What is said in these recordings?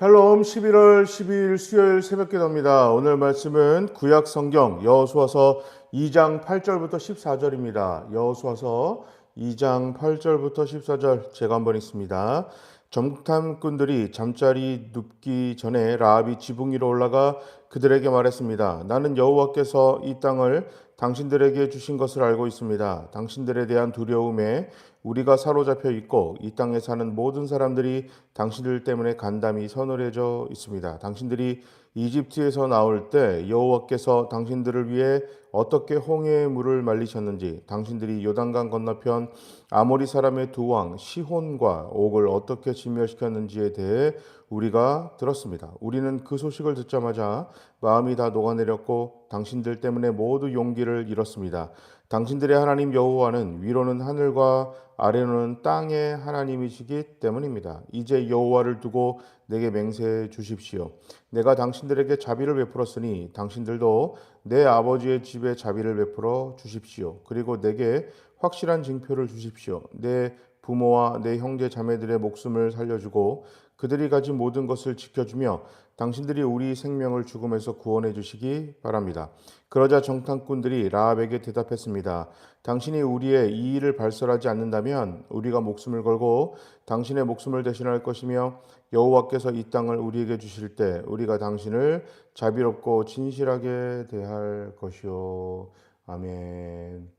샬롬 11월 12일 수요일 새벽 기도입니다. 오늘 말씀은 구약 성경 여호수아서 2장 8절부터 14절입니다. 여호수아서 2장 8절부터 14절 제가 한번 읽습니다. 정탐꾼들이 잠자리 눕기 전에 라합이 지붕 위로 올라가 그들에게 말했습니다. 나는 여호와께서 이 땅을 당신들에게 주신 것을 알고 있습니다. 당신들에 대한 두려움에 우리가 사로잡혀 있고 이 땅에 사는 모든 사람들이 당신들 때문에 간담이 서늘해져 있습니다. 당신들이 이집트에서 나올 때 여호와께서 당신들을 위해 어떻게 홍해의 물을 말리셨는지 당신들이 요단강 건너편 아모리 사람의 두 왕 시혼과 옥을 어떻게 진멸시켰는지에 대해 우리가 들었습니다. 우리는 그 소식을 듣자마자 마음이 다 녹아내렸고 당신들 때문에 모두 용기를 잃었습니다. 당신들의 하나님 여호와는 위로는 하늘과 아래로는 땅의 하나님이시기 때문입니다. 이제 여호와를 두고 내게 맹세해 주십시오. 내가 당신들에게 자비를 베풀었으니 당신들도 내 아버지의 집에 자비를 베풀어 주십시오. 그리고 내게 확실한 징표를 주십시오. 내 부모와 내 형제 자매들의 목숨을 살려주고 그들이 가진 모든 것을 지켜주며 당신들이 우리 생명을 죽음에서 구원해 주시기 바랍니다. 그러자 정탐꾼들이 라합에게 대답했습니다. 당신이 우리의 이 일을 발설하지 않는다면 우리가 목숨을 걸고 당신의 목숨을 대신할 것이며 여호와께서 이 땅을 우리에게 주실 때 우리가 당신을 자비롭고 진실하게 대할 것이요. 아멘.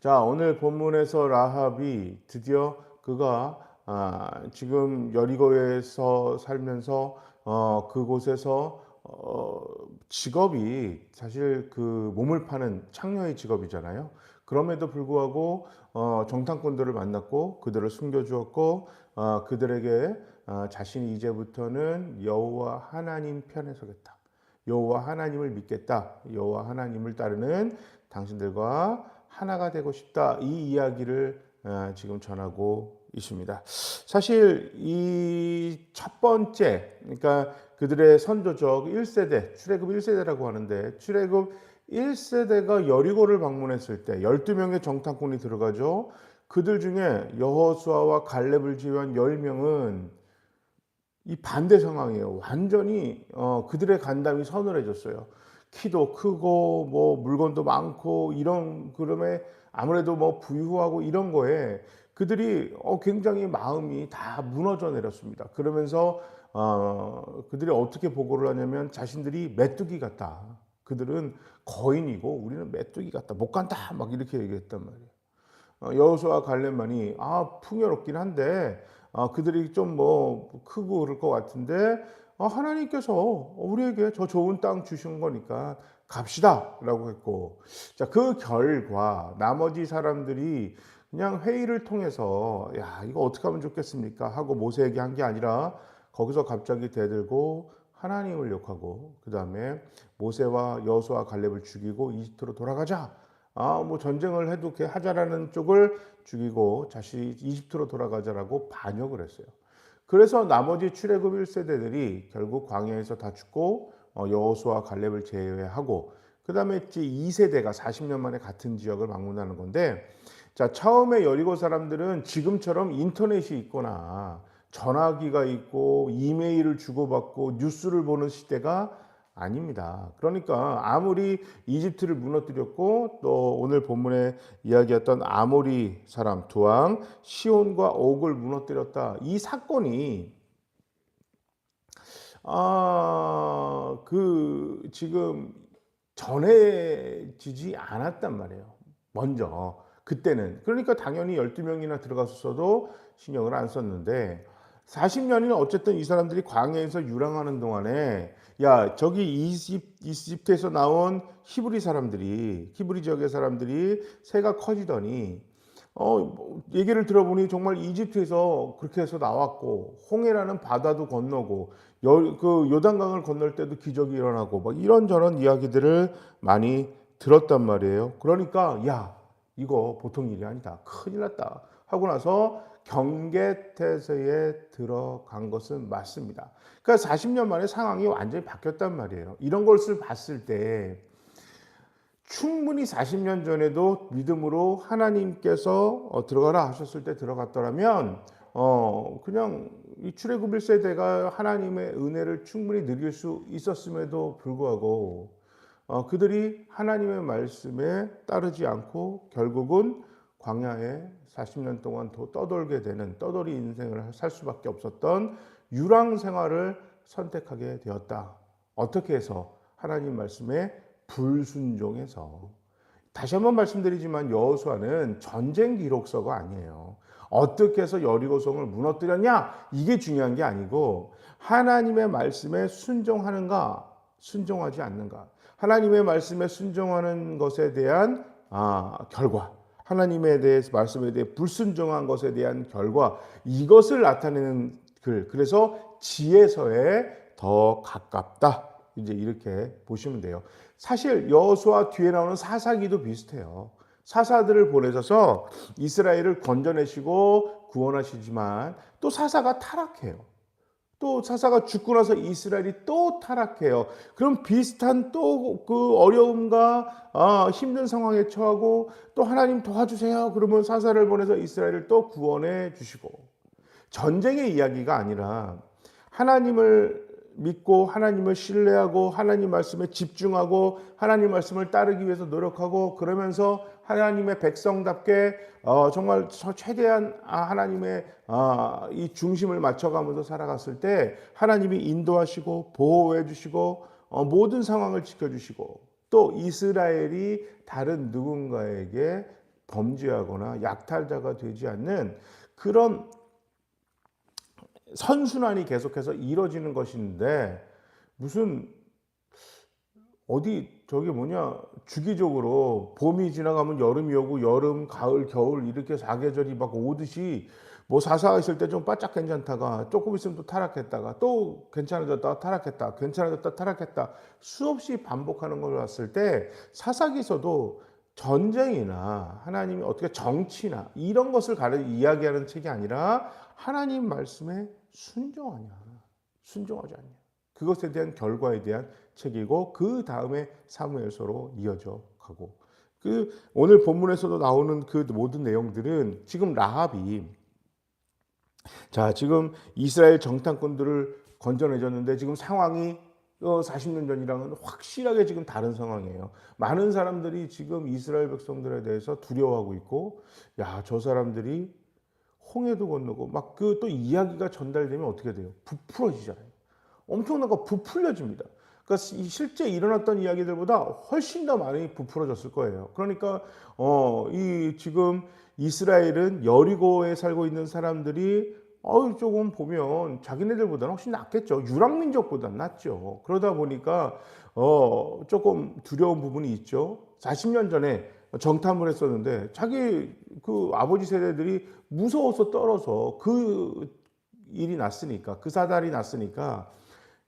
자, 오늘 본문에서 라합이 드디어 그가 아, 지금 여리고에서 살면서 어, 그곳에서 어, 직업이 사실 그 몸을 파는 창녀의 직업이잖아요. 그럼에도 불구하고 어, 정탐꾼들을 만났고 그들을 숨겨주었고 어, 그들에게 어, 자신이 이제부터는 여호와 하나님 편에 서겠다. 여호와 하나님을 믿겠다. 여호와 하나님을 따르는 당신들과 하나가 되고 싶다. 이 이야기를 어, 지금 전하고 있습니다. 사실 이 첫 번째, 그러니까 그들의 선조적 1세대, 출애굽 1세대라고 하는데 출애굽 1세대가 여리고를 방문했을 때 12명의 정탐꾼이 들어가죠. 그들 중에 여호수아와 갈렙을 제외한 10명은 이 반대 상황이에요. 완전히 어, 그들의 간담이 서늘해졌어요. 키도 크고 뭐 물건도 많고 이런 그럼에 아무래도 뭐 부유하고 이런 거에 그들이 어, 굉장히 마음이 다 무너져 내렸습니다. 그러면서 어, 그들이 어떻게 보고를 하냐면 자신들이 메뚜기 같다. 그들은 거인이고 우리는 메뚜기 같다. 못 간다. 막 이렇게 얘기했단 말이에요. 어, 여호수아 갈렙만이 아 풍요롭긴 한데 어, 그들이 좀 뭐 크고 그럴 것 같은데 어, 하나님께서 우리에게 저 좋은 땅 주신 거니까 갑시다라고 했고 자 그 결과 나머지 사람들이 그냥 회의를 통해서 야 이거 어떻게 하면 좋겠습니까 하고 모세에게 한 게 아니라 거기서 갑자기 대들고 하나님을 욕하고 그 다음에 모세와 여수와 갈렙을 죽이고 이집트로 돌아가자 아 뭐 전쟁을 해도 이렇게 하자라는 쪽을 죽이고 다시 이집트로 돌아가자라고 반역을 했어요. 그래서 나머지 출애굽 1세대들이 결국 광야에서 다 죽고 어, 여호수아 갈렙을 제외하고 그 다음에 이제 2세대가 40년 만에 같은 지역을 방문하는 건데 자, 처음에 여리고 사람들은 지금처럼 인터넷이 있거나 전화기가 있고 이메일을 주고받고 뉴스를 보는 시대가 아닙니다. 그러니까 아무리 이집트를 무너뜨렸고 또 오늘 본문에 이야기했던 아모리 사람 두 왕 시온과 옥을 무너뜨렸다. 이 사건이 아 그 지금 전해지지 않았단 말이에요. 먼저 그때는 그러니까 당연히 12명이나 들어갔었어도 신경을 안 썼는데 40년이나 어쨌든 이 사람들이 광야에서 유랑하는 동안에 야 저기 이집, 이집트에서 나온 히브리 사람들이 히브리 지역의 사람들이 새가 커지더니 어 얘기를 들어보니 정말 이집트에서 그렇게 해서 나왔고 홍해라는 바다도 건너고 여, 그 요단강을 건널 때도 기적이 일어나고 막 이런저런 이야기들을 많이 들었단 말이에요. 그러니까 야 이거 보통 일이 아니다. 큰일 났다. 하고 나서 경계태세에 들어간 것은 맞습니다. 그러니까 40년 만에 상황이 완전히 바뀌었단 말이에요. 이런 것을 봤을 때 충분히 40년 전에도 믿음으로 하나님께서 어, 들어가라 하셨을 때 들어갔더라면 어 그냥 이 출애굽 1세대가 하나님의 은혜를 충분히 누릴 수 있었음에도 불구하고 어, 그들이 하나님의 말씀에 따르지 않고 결국은 광야에 40년 동안 더 떠돌게 되는 떠돌이 인생을 살 수밖에 없었던 유랑 생활을 선택하게 되었다. 어떻게 해서 하나님 말씀에 불순종해서 다시 한번 말씀드리지만 여호수아는 전쟁 기록서가 아니에요. 어떻게 해서 여리고성을 무너뜨렸냐? 이게 중요한 게 아니고 하나님의 말씀에 순종하는가, 순종하지 않는가. 하나님의 말씀에 순종하는 것에 대한 아, 결과, 하나님에 대해서 말씀에 대해 불순종한 것에 대한 결과 이것을 나타내는 글. 그래서 지혜서에 더 가깝다. 이제 이렇게 보시면 돼요. 사실 여호수아 뒤에 나오는 사사기도 비슷해요. 사사들을 보내셔서 이스라엘을 건져내시고 구원하시지만 또 사사가 타락해요. 또 사사가 죽고 나서 이스라엘이 또 타락해요. 그럼 비슷한 또 그 어려움과 아, 힘든 상황에 처하고 또 하나님 도와주세요. 그러면 사사를 보내서 이스라엘을 또 구원해 주시고 전쟁의 이야기가 아니라 하나님을 믿고 하나님을 신뢰하고 하나님 말씀에 집중하고 하나님 말씀을 따르기 위해서 노력하고 그러면서 하나님의 백성답게 어, 정말 최대한 아, 하나님의 아, 이 중심을 맞춰가면서 살아갔을 때 하나님이 인도하시고 보호해 주시고 어, 모든 상황을 지켜주시고 또 이스라엘이 다른 누군가에게 범죄하거나 약탈자가 되지 않는 그런 선순환이 계속해서 이뤄지는 것인데 무슨 어디 저게 뭐냐 주기적으로 봄이 지나가면 여름이 오고 여름 가을 겨울 이렇게 사계절이 막 오듯이 뭐 사사 있을 때 좀 바짝 괜찮다가 조금 있으면 또 타락했다가 또 괜찮아졌다가 타락했다 괜찮아졌다 타락했다 수없이 반복하는 걸 봤을 때 사사기서도 전쟁이나 하나님이 어떻게 정치나 이런 것을 가려 이야기하는 책이 아니라 하나님 말씀에 순종하냐 순종하지 않냐 그것에 대한 결과에 대한 책이고 그 다음에 사무엘서로 이어져 가고 그 오늘 본문에서도 나오는 그 모든 내용들은 지금 라합이 자 지금 이스라엘 정탐꾼들을 건져내줬는데 지금 상황이 40년 전이랑은 확실하게 지금 다른 상황이에요. 많은 사람들이 지금 이스라엘 백성들에 대해서 두려워하고 있고, 야, 저 사람들이 홍해도 건너고, 막 그 또 이야기가 전달되면 어떻게 돼요? 부풀어지잖아요. 엄청난 거 부풀려집니다. 그러니까 실제 일어났던 이야기들보다 훨씬 더 많이 부풀어졌을 거예요. 그러니까 어, 이 지금 이스라엘은 여리고에 살고 있는 사람들이 어 조금 보면 자기네들보다는 훨씬 낫겠죠. 유랑민족보다는 낫죠. 그러다 보니까 어 조금 두려운 부분이 있죠. 40년 전에 정탐을 했었는데 자기 그 아버지 세대들이 무서워서 떨어서 그 일이 났으니까 그 사달이 났으니까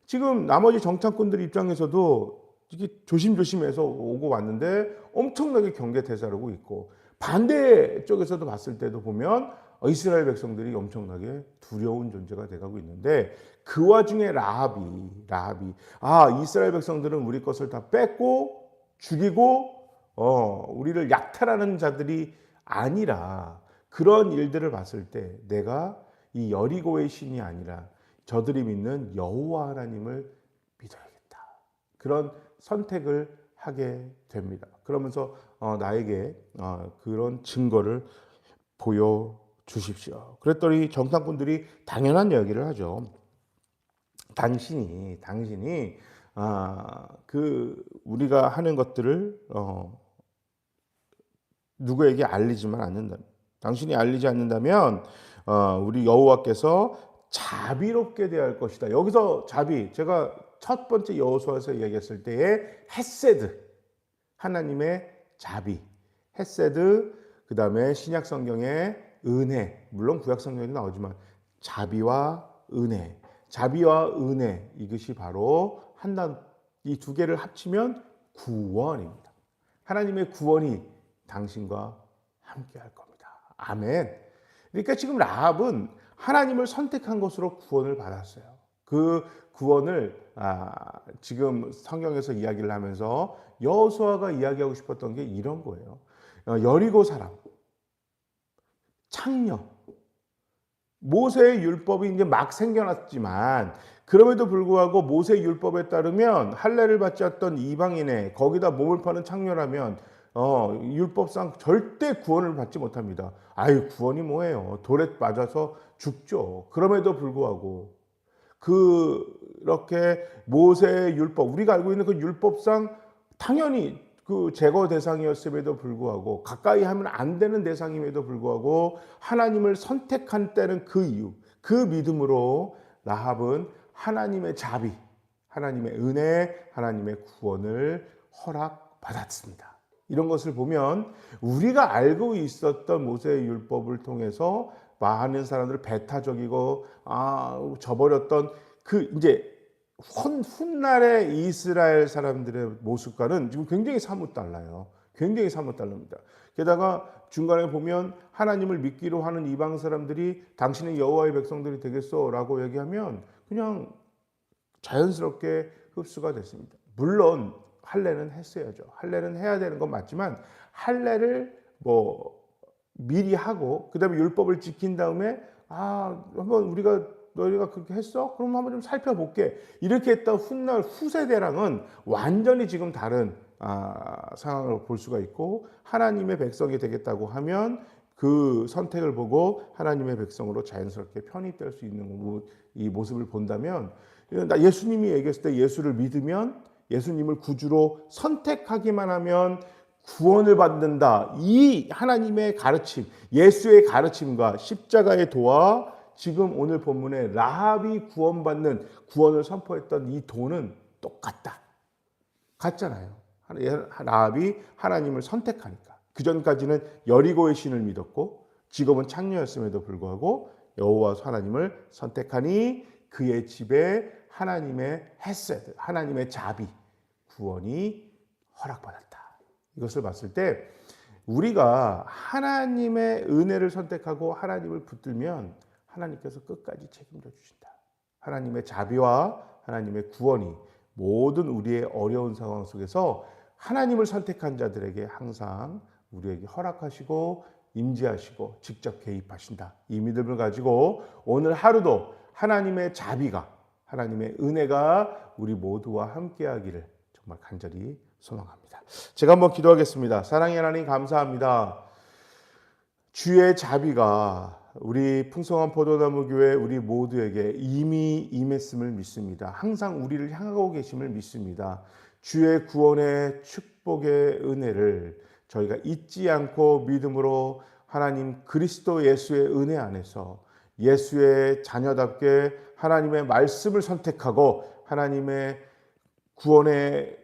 지금 나머지 정탐꾼들 입장에서도 이게 조심조심해서 오고 왔는데 엄청나게 경계 대사르고 있고 반대 쪽에서도 봤을 때도 보면 이스라엘 백성들이 엄청나게 두려운 존재가 돼가고 있는데 그 와중에 라합이 라합이 아 이스라엘 백성들은 우리 것을 다 뺏고 죽이고 어 우리를 약탈하는 자들이 아니라 그런 일들을 봤을 때 내가 이 여리고의 신이 아니라 저들이 믿는 여호와 하나님을 믿어야겠다. 그런 선택을 하게 됩니다. 그러면서 어, 나에게 어, 그런 증거를 보여 주십시오. 그랬더니 정탐꾼들이 당연한 이야기를 하죠. 당신이 당신이 아, 그 우리가 하는 것들을 어, 누구에게 알리지만 않는다. 당신이 알리지 않는다면 어, 우리 여호와께서 자비롭게 대할 것이다. 여기서 자비 제가 첫 번째 여호수아에서 이야기했을 때의 헤세드 하나님의 자비 헤세드 그 다음에 신약 성경의 은혜 물론 구약 성경에도 나오지만 자비와 은혜 자비와 은혜 이것이 바로 한단 이 두 개를 합치면 구원입니다. 하나님의 구원이 당신과 함께 할 겁니다. 아멘. 그러니까 지금 라합은 하나님을 선택한 것으로 구원을 받았어요. 그 구원을 아, 지금 성경에서 이야기를 하면서 여호수아가 이야기하고 싶었던 게 이런 거예요. 어, 여리고 사람, 창녀, 모세의 율법이 이제 막 생겨났지만 그럼에도 불구하고 모세 율법에 따르면 할례를 받지 않던 이방인의 거기다 몸을 파는 창녀라면 어, 율법상 절대 구원을 받지 못합니다. 아유 구원이 뭐예요? 돌에 맞아서 죽죠. 그럼에도 불구하고 그렇게 모세의 율법 우리가 알고 있는 그 율법상 당연히 그 제거 대상이었음에도 불구하고 가까이 하면 안 되는 대상임에도 불구하고 하나님을 선택한 때는 그 이유 그 믿음으로 라합은 하나님의 자비 하나님의 은혜 하나님의 구원을 허락받았습니다. 이런 것을 보면 우리가 알고 있었던 모세의 율법을 통해서 많은 사람들을 배타적이고 아 저버렸던 그 이제 훗, 훗날의 이스라엘 사람들의 모습과는 지금 굉장히 사뭇 달라요. 굉장히 사뭇 다릅니다. 게다가 중간에 보면 하나님을 믿기로 하는 이방 사람들이 당신의 여호와의 백성들이 되겠소라고 얘기하면 그냥 자연스럽게 흡수가 됐습니다. 물론 할례는 했어야죠. 할례는 해야 되는 건 맞지만 할례를 뭐 미리 하고 그다음에 율법을 지킨 다음에 아 한번 우리가 너희가 그렇게 했어? 그럼 한번 좀 살펴볼게. 이렇게 했던 훗날 후세대랑은 완전히 지금 다른 아, 상황을 볼 수가 있고 하나님의 백성이 되겠다고 하면 그 선택을 보고 하나님의 백성으로 자연스럽게 편입될 수 있는 이 모습을 본다면 예수님이 얘기했을 때 예수를 믿으면 예수님을 구주로 선택하기만 하면 구원을 받는다. 이 하나님의 가르침, 예수의 가르침과 십자가의 도와 지금 오늘 본문에 라합이 구원받는 구원을 선포했던 이 도는 똑같다. 같잖아요. 라합이 하나님을 선택하니까. 그 전까지는 여리고의 신을 믿었고 직업은 창녀였음에도 불구하고 여호와 하나님을 선택하니 그의 집에 하나님의 헤세드, 하나님의 자비, 구원이 허락받았다. 이것을 봤을 때 우리가 하나님의 은혜를 선택하고 하나님을 붙들면 하나님께서 끝까지 책임져 주신다. 하나님의 자비와 하나님의 구원이 모든 우리의 어려운 상황 속에서 하나님을 선택한 자들에게 항상 우리에게 허락하시고 임재하시고 직접 개입하신다. 이 믿음을 가지고 오늘 하루도 하나님의 자비가 하나님의 은혜가 우리 모두와 함께하기를 정말 간절히 소망합니다. 제가 한번 기도하겠습니다. 사랑의 하나님 감사합니다. 주의 자비가 우리 풍성한 포도나무 교회 우리 모두에게 이미 임했음을 믿습니다. 항상 우리를 향하고 계심을 믿습니다. 주의 구원의 축복의 은혜를 저희가 잊지 않고 믿음으로 하나님 그리스도 예수의 은혜 안에서 예수의 자녀답게 하나님의 말씀을 선택하고 하나님의 구원의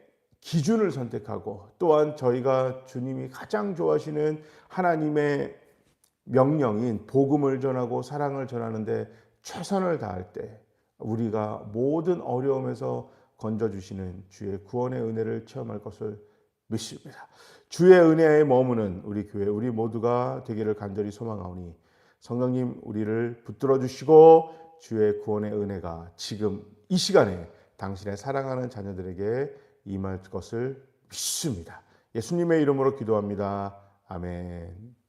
기준을 선택하고 또한 저희가 주님이 가장 좋아하시는 하나님의 명령인 복음을 전하고 사랑을 전하는데 최선을 다할 때 우리가 모든 어려움에서 건져주시는 주의 구원의 은혜를 체험할 것을 믿습니다. 주의 은혜에 머무는 우리 교회, 우리 모두가 되기를 간절히 소망하오니 성령님 우리를 붙들어 주시고 주의 구원의 은혜가 지금 이 시간에 당신의 사랑하는 자녀들에게 임할 것을 믿습니다. 예수님의 이름으로 기도합니다. 아멘.